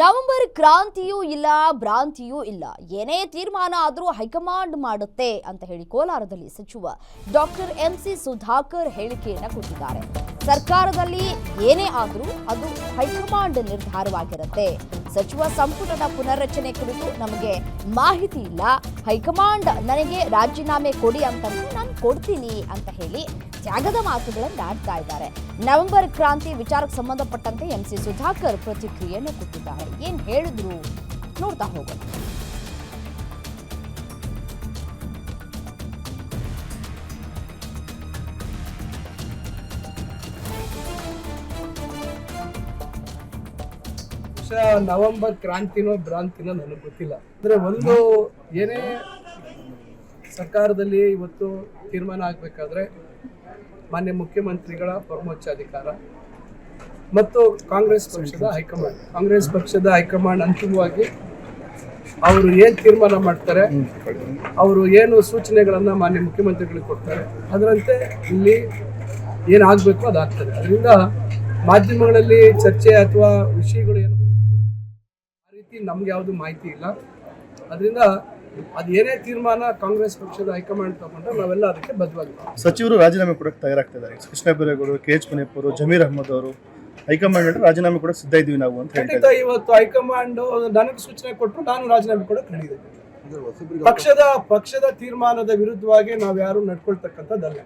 November ಕ್ರಾಂತಿಯೂ ಇಲ್ಲ, ಭ್ರಾಂತಿಯೂ ಇಲ್ಲ. ಏನೇ ತೀರ್ಮಾನ ಆದರೂ ಹೈಕಮಾಂಡ್ ಮಾಡುತ್ತೆ ಅಂತ ಹೇಳಿ ಕೋಲಾರದಲ್ಲಿ ಸಚಿವ ಡಾಕ್ಟರ್ ಎಂಸಿ ಸುಧಾಕರ್ ಹೇಳಿಕೆಯನ್ನು ಕೊಟ್ಟಿದ್ದಾರೆ. ಸರ್ಕಾರದಲ್ಲಿ ಏನೇ ಆದರೂ ಅದು ಹೈಕಮಾಂಡ್ ನಿರ್ಧಾರವಾಗಿರುತ್ತೆ. ಸಚಿವ ಸಂಪುಟದ ಪುನರ್ರಚನೆ ಕುರಿತು ನಮಗೆ ಮಾಹಿತಿ ಇಲ್ಲ. ಹೈಕಮಾಂಡ್ ನನಗೆ ರಾಜೀನಾಮೆ ಕೊಡಿ ಅಂತಂದ್ರೆ ನಾನು ಕೊಡ್ತೀನಿ ಅಂತ ಹೇಳಿ ತ್ಯಾಗದ ಮಾತುಗಳನ್ನು ಆಡ್ತಾ ಇದ್ದಾರೆ. ನವೆಂಬರ್ ಕ್ರಾಂತಿ ವಿಚಾರಕ್ಕೆ ಸಂಬಂಧಪಟ್ಟಂತೆ ಎಂಸಿ ಸುಧಾಕರ್ ಪ್ರತಿಕ್ರಿಯೆಯನ್ನು ಕೊಟ್ಟಿದ್ದಾರೆ. ಏನು ಹೇಳಿದ್ರು ನೋಡ್ತಾ ಹೋಗೋಣ. ಬಹುಶಃ ನವೆಂಬರ್ ಕ್ರಾಂತಿನೋ ಭ್ರಾಂತಿನೋ ನನಗೆ ಗೊತ್ತಿಲ್ಲ. ಅಂದ್ರೆ ಒಂದು ಏನೇ ಸರ್ಕಾರದಲ್ಲಿ ಇವತ್ತು ತೀರ್ಮಾನ ಆಗಬೇಕಾದ್ರೆ ಮಾನ್ಯ ಮುಖ್ಯಮಂತ್ರಿಗಳ ಪರಮೋಚ್ಚಾಧಿಕಾರ ಮತ್ತು ಕಾಂಗ್ರೆಸ್ ಪಕ್ಷದ ಹೈಕಮಾಂಡ್. ಕಾಂಗ್ರೆಸ್ ಪಕ್ಷದ ಹೈಕಮಾಂಡ್ ಅಂತಿಮವಾಗಿ ಅವರು ಏನು ತೀರ್ಮಾನ ಮಾಡ್ತಾರೆ, ಅವರು ಏನು ಸೂಚನೆಗಳನ್ನು ಮಾನ್ಯ ಮುಖ್ಯಮಂತ್ರಿಗಳಿಗೆ ಕೊಡ್ತಾರೆ, ಅದರಂತೆ ಇಲ್ಲಿ ಏನಾಗಬೇಕು ಅದಾಗ್ತದೆ. ಅದರಿಂದ ಮಾಧ್ಯಮಗಳಲ್ಲಿ ಚರ್ಚೆ ಅಥವಾ ವಿಷಯಗಳು ಏನು ರೀತಿ ನಮ್ಗೆ ಯಾವುದು ಮಾಹಿತಿ ಇಲ್ಲ. ಅದರಿಂದ ಅದು ಏನೇ ತೀರ್ಮಾನ ಕಾಂಗ್ರೆಸ್ ಪಕ್ಷದ ಹೈಕಮಾಂಡ್ ತಗೊಂಡ್ರೆ ನಾವೆಲ್ಲ ಅದಕ್ಕೆ ಬದ್ಧವಾಗಿದ್ದೀವಿ ಸಚಿವರು ರಾಜೀನಾಮೆ ಕೊಡಕ್ಕೆ ತಯಾರಾಗ್ತಿದ್ದಾರೆ. ಕೃಷ್ಣ ಬೈರೇಗೌಡರು ಕೆ ಎಚ್ ಮುನಿಯಪ್ಪರು ಜಮೀರ್ ಅಹಮದ್ ಅವರು ಹೈಕಮಾಂಡ್ ರಾಜೀನಾಮೆ ಕೂಡ ಸಿದ್ಧ ಇದ್ದೀವಿ ನಾವು ಅಂತ ಹೇಳಿ ಖಂಡಿತ ಇವತ್ತು ಹೈಕಮಾಂಡ್ ನನಗೆ ಸೂಚನೆ ಕೊಟ್ಟರು ನಾನು ರಾಜೀನಾಮೆ ಕೊಡಕ್ಕೆ ರೆಡಿ ಪಕ್ಷದ ಪಕ್ಷದ ತೀರ್ಮಾನದ ವಿರುದ್ಧವಾಗಿ ನಾವು ಯಾರು ನಡ್ಕೊಳ್ತಕ್ಕಂಥದ್ದಲ್ಲ.